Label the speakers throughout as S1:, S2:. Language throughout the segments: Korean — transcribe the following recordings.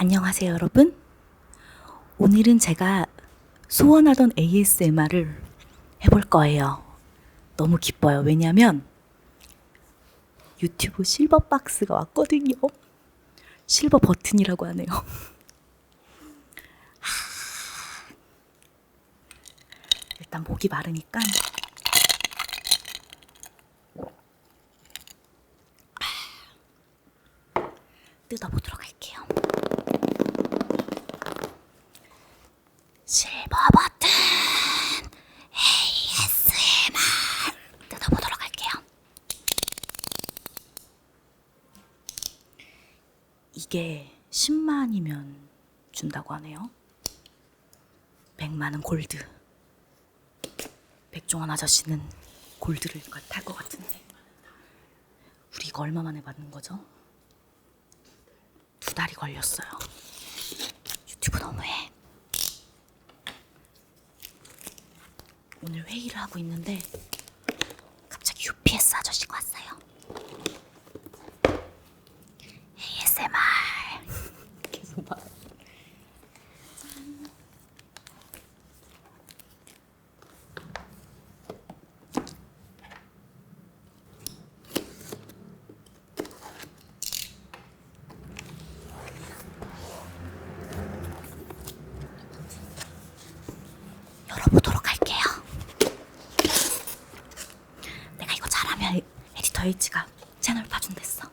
S1: 안녕하세요, 여러분. 오늘은 제가 소원하던 ASMR을 해볼 거예요. 너무 기뻐요. 왜냐면 유튜브 실버 박스가 왔거든요. 실버 버튼이라고 하네요. 하. 일단 목이 마르니까 뜯어보도록 할게요. 실버 버튼 ASMR 뜯어보도록 할게요. 이게 10만이면 준다고 하네요. 100만은 골드. 백종원 아저씨는 골드를 탈 것 같은데. 우리 이거 얼마 만에 받는 거죠? 두 달이 걸렸어요. 유튜브 너무해. 오늘 회의를 하고 있는데 갑자기 UPS 아저씨가 왔어요. ASMR 계속 봐. 열어보도록 할게요. 내가 이거 잘하면 에디터 H가 채널 봐준댔어.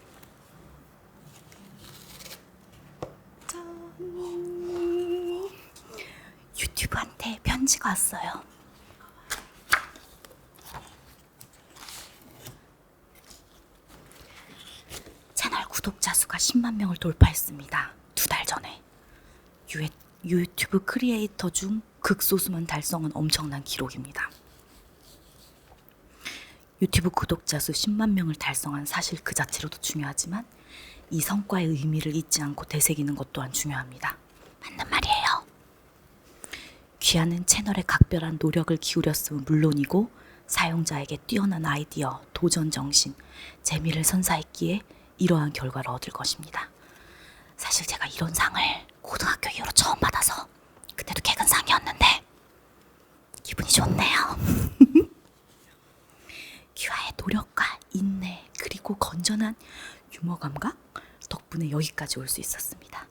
S1: 짠. 유튜브한테 편지가 왔어요. 채널 구독자 수가 10만 명을 돌파했습니다. 두 달 전에. 유, 유튜브 크리에이터 중 극소수만 달성한 엄청난 기록입니다. 유튜브 구독자 수 10만 명을 달성한 사실 그 자체로도 중요하지만 이 성과의 의미를 잊지 않고 되새기는 것 또한 중요합니다. 맞는 말이에요. 귀하는 채널에 각별한 노력을 기울였음은 물론이고 사용자에게 뛰어난 아이디어, 도전 정신, 재미를 선사했기에 이러한 결과를 얻을 것입니다. 사실 제가 이런 상을 고등학교 이후로 처음 받아서 그때도 개근상이었는데 기분이 좋네요. 귀하의 노력과 인내 그리고 건전한 유머 감각 덕분에 여기까지 올 수 있었습니다.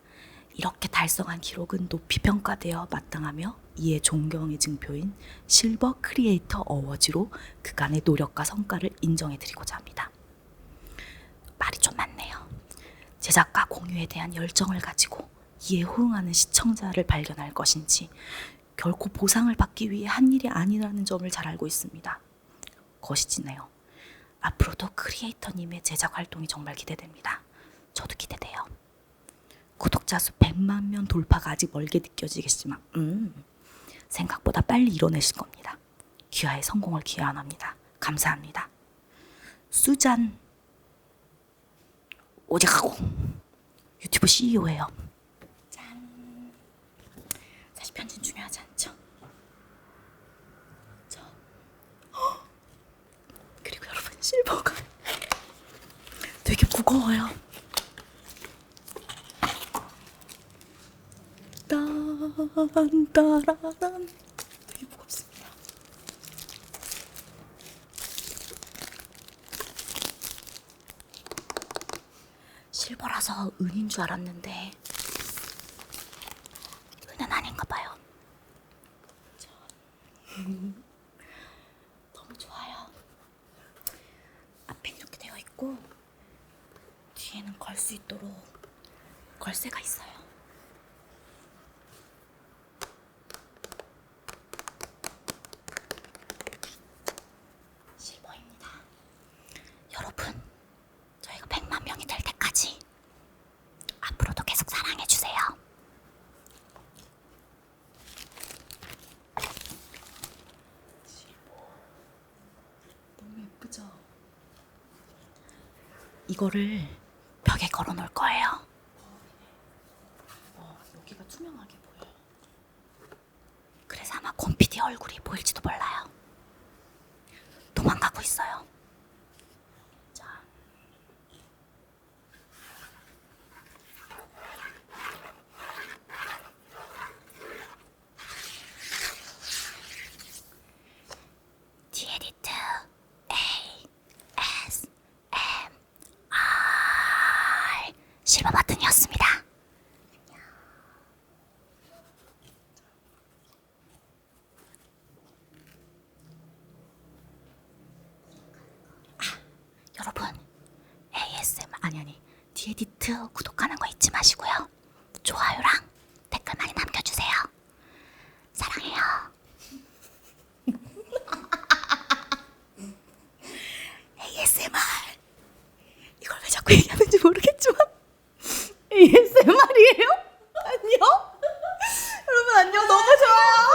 S1: 이렇게 달성한 기록은 높이 평가되어 마땅하며 이에 존경의 증표인 실버 크리에이터 어워즈로 그간의 노력과 성과를 인정해드리고자 합니다. 말이 좀 많네요. 제작과 공유에 대한 열정을 가지고 이에 호응하는 시청자를 발견할 것인지 결코 보상을 받기 위해 한 일이 아니라는 점을 잘 알고 있습니다. 것이지네요. 앞으로도 크리에이터님의 제작 활동이 정말 기대됩니다. 저도 기대돼요. 구독자 수 100만 명 돌파가 아직 멀게 느껴지겠지만, 음, 생각보다 빨리 이뤄내실 겁니다. 귀하의 성공을 기원합니다. 감사합니다. 수잔 오직하고 유튜브 CEO예요. 편집 중요하지 않죠? 저. 헉! 그리고 여러분 실버가 되게 무거워요. 딴따라란 되게 무겁습니다. 실버라서 은인 줄 알았는데 은은 아닌가 봐요. 자, 너무 좋아요. 앞에 이렇게 되어 있고 뒤에는 걸 수 있도록 걸쇠가 있어요. 실버입니다. 여러분, 저희가 100만 명이 될 때까지 앞으로도 계속 사랑해 주세요. 너무 예쁘죠? 이거를 벽에 걸어 놓을 거예요. 어, 여기가 투명하게 보여요. 그래서 아마 곰피디 얼굴이 보일지도 몰라요. 도망가고 있어요. 자. 실버 버튼이었습니다. 아, 여러분 아니 디에디트 구독하는 거 잊지 마시고요. 좋아요랑 댓글 많이 남겨주세요. 사랑해요. ASMR 이걸 왜 자꾸 얘기하는지 모르겠지만 ASMR이에요? 안녕? 여러분 안녕 너무 좋아요.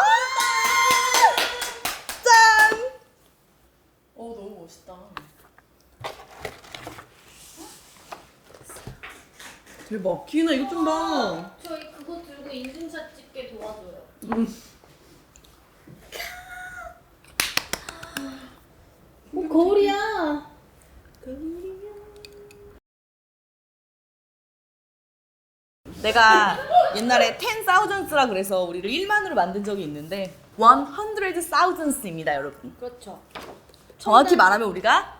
S1: 짠.
S2: 어 너무 멋있다. 대박. 기은아 이거 좀 봐.
S3: 저희 그거 들고 인증샷 찍게 도와줘요. 오 거울이야.
S2: 내가 옛날에 10thousands라 그래서 우리를 1만으로 만든 적이 있는데 100thousands입니다, 여러분.
S3: 그렇죠.
S2: 정확히 말하면 우리가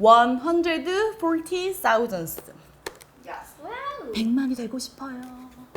S2: 140thousands. 100만이 되고 싶어요.